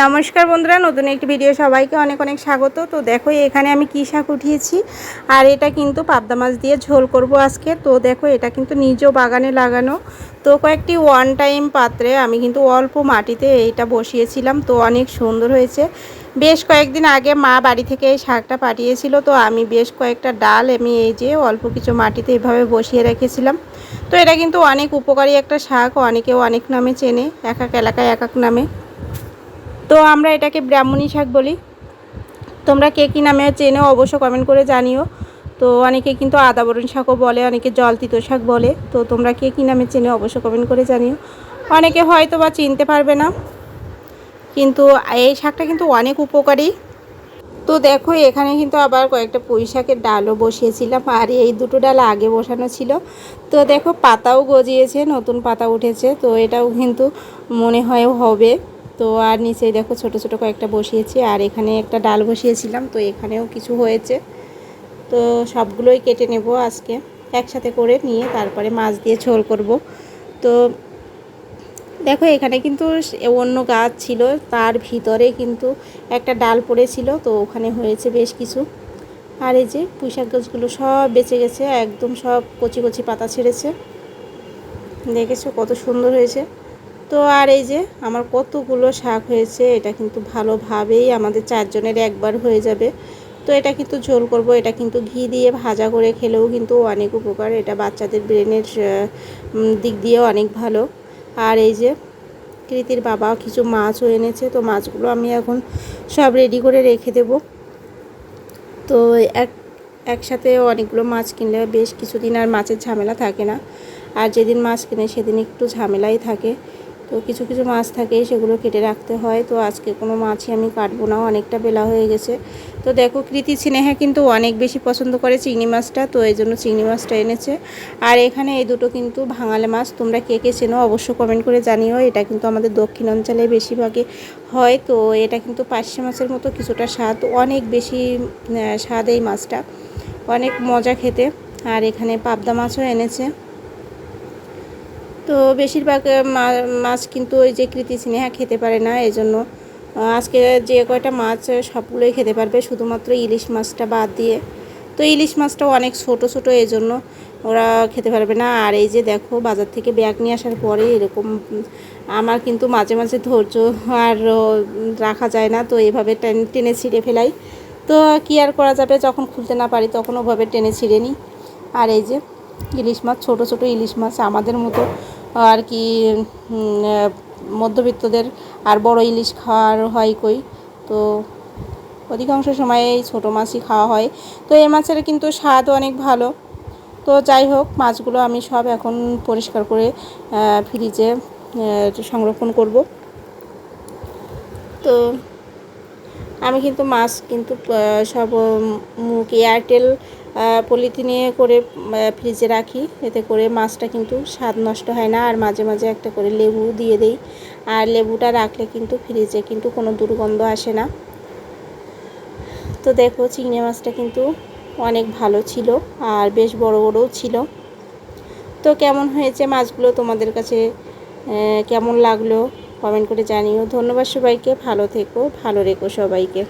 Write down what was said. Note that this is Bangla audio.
নমস্কার বন্ধুরা, নতুন একটি ভিডিও সবাইকে অনেক অনেক স্বাগত। তো দেখো, এখানে আমি কী শাক উঠিয়েছি, আর এটা কিন্তু পাবদা মাছ দিয়ে ঝোল করব আজকে। তো দেখো, এটা কিন্তু নিজ বাগানে লাগানো। তো কয়েকটি ওয়ান টাইম পাত্রে আমি কিন্তু অল্প মাটিতে এইটা বসিয়েছিলাম, তো অনেক সুন্দর হয়েছে। বেশ কয়েকদিন আগে মা বাড়ি থেকে এই শাকটা পাঠিয়েছিল, তো আমি বেশ কয়েকটা ডাল আমি এই যে অল্প কিছু মাটিতে এভাবে বসিয়ে রেখেছিলাম। তো এটা কিন্তু অনেক উপকারী একটা শাক, অনেকেও অনেক নামে চেনে, এক এক এলাকায় এক এক নামে। তো আমরা এটাকে ব্রাহ্মণী শাক বলি। তোমরা কে কী নামে চেনো অবশ্য কমেন্ট করে জানিও। তো অনেকে কিন্তু আদা বরণ শাকও বলে, অনেকে জল তিতো শাক বলে। তো তোমরা কে কী নামে চেনো অবশ্য কমেন্ট করে জানিও। অনেকে হয়তো বা চিনতে পারবে না, কিন্তু এই শাকটা কিন্তু অনেক উপকারী। তো দেখো, এখানে কিন্তু আবার কয়েকটা পুঁই শাকের ডালও বসিয়েছিলাম, আর এই দুটো ডাল আগে বসানো ছিল। তো দেখো, পাতাও গজিয়েছে, নতুন পাতা উঠেছে, তো এটাও কিন্তু মনে হয় হবে। তো আর নিচে দেখো ছোট ছোট কয়েকটা বসিয়েছি, আর এখানে একটা ডাল বসিয়েছিলাম, তো এখানেও কিছু হয়েছে। তো সবগুলোই কেটে নেব আজকে, একসাথে করে নিয়ে তারপরে মাছ দিয়ে ঝোল করব। তো দেখো এখানে কিন্তু অন্য গাছ ছিল, তার ভিতরে কিন্তু একটা ডাল পড়েছিল, তো ওখানে হয়েছে বেশ কিছু। আর এই যে পুঁইশাক গাছগুলো সব বেঁচে গেছে, একদম সব কচি কচি পাতা ছেড়েছে। দেখেছ কত সুন্দর হয়েছে। তো আর এই যে আমার কতগুলো শাক হয়েছে, এটা কিন্তু ভালোভাবেই আমাদের চারজনের একবার হয়ে যাবে। তো এটা কিন্তু ঝোল করব, এটা কিন্তু ঘি দিয়ে ভাজা করে খেলেও কিন্তু অনেক উপকার, এটা বাচ্চাদের ব্রেনের দিক দিয়েও অনেক ভালো। আর এই যে কৃতির বাবা কিছু মাছও এনেছে, তো মাছগুলো আমি এখন সব রেডি করে রেখে দেব। তো এক, একসাথে অনেকগুলো মাছ কিনলে বেশ কিছুদিন আর মাছের ঝামেলা থাকে না। আর যেদিন মাছ কিনে সেদিন একটু ঝামেলাই থাকে। তো কিছু কিছু মাছ থাকে সেগুলো কেটে রাখতে হয়। তো আজকে কোনো মাছই আমি কাটবো না, অনেকটা বেলা হয়ে গেছে। তো দেখো কৃতি স্নেহা কিন্তু অনেক বেশি পছন্দ করে চিংড়ি মাছটা, তো এই জন্য চিংড়ি মাছটা এনেছে। আর এখানে এই দুটো কিন্তু ভাঙালে মাছ, তোমরা কে কে চেনো অবশ্য কমেন্ট করে জানিও। এটা কিন্তু আমাদের দক্ষিণ অঞ্চলে বেশিরভাগে হয়, তো এটা কিন্তু পার্শে মাছের মতো কিছুটা স্বাদ, অনেক বেশি স্বাদ এই মাছটা। অনেক মজা খেতে। আর এখানে পাবদা মাছও এনেছে। তো বেশিরভাগ মাছ কিন্তু ওই যে কৃতি স্নেহা খেতে পারে না এই জন্য আজকে যে কয়টা মাছ সবগুলোই খেতে পারবে, শুধুমাত্র ইলিশ মাছটা বাদ দিয়ে। তো ইলিশ মাছটাও অনেক ছোট ছোট এই জন্য ওরা খেতে পারবে না। আর এই যে দেখো, বাজার থেকে ব্যাগ নিয়ে আসার পরে এরকম আমার কিন্তু মাঝে মাঝে ধৈর্য আর রাখা যায় না, তো এভাবে টেনে ছিঁড়ে ফেলাই। তো কী আর করা যাবে, যখন খুলতে না পারি তখন ওভাবে টেনে ছিঁড়ে নিই। আর এই যে ইলিশ মাছ, ছোট ছোট ইলিশ মাছ আমাদের মতো আর কি মধ্যবিত্তদের আর বড় ইলিশ খাওয়ার হয় কই? তো অধিকাংশ সময় এই ছোটো মাছই খাওয়া হয়। তো এই মাছের কিন্তু স্বাদ অনেক ভালো। তো যাই হোক, মাছগুলো আমি সব এখন পরিষ্কার করে ফ্রিজে সংরক্ষণ করব। তো আমি কিন্তু মাছ কিন্তু সব মুখ, এয়ারটেল পলিথিনে করে ফ্রিজে রাখি। এতে করে মাছটা কিন্তু স্বাদ নষ্ট হয় না। আর মাঝে মাঝে একটা করে লেবু দিয়ে দেই। আর লেবুটা রাখলে কিন্তু ফ্রিজে কিন্তু কোনো দুর্গন্ধ আসে না। তো দেখো, চিংড়ি মাছটা কিন্তু অনেক ভালো ছিল আর বেশ বড় বড়ও ছিল। তো কেমন হয়েছে মাছগুলো তোমাদের কাছে কেমন লাগল কমেন্ট করে জানিও। ধন্যবাদ সবাইকে। ভালো থেকো, ভালো রেখো সবাইকে।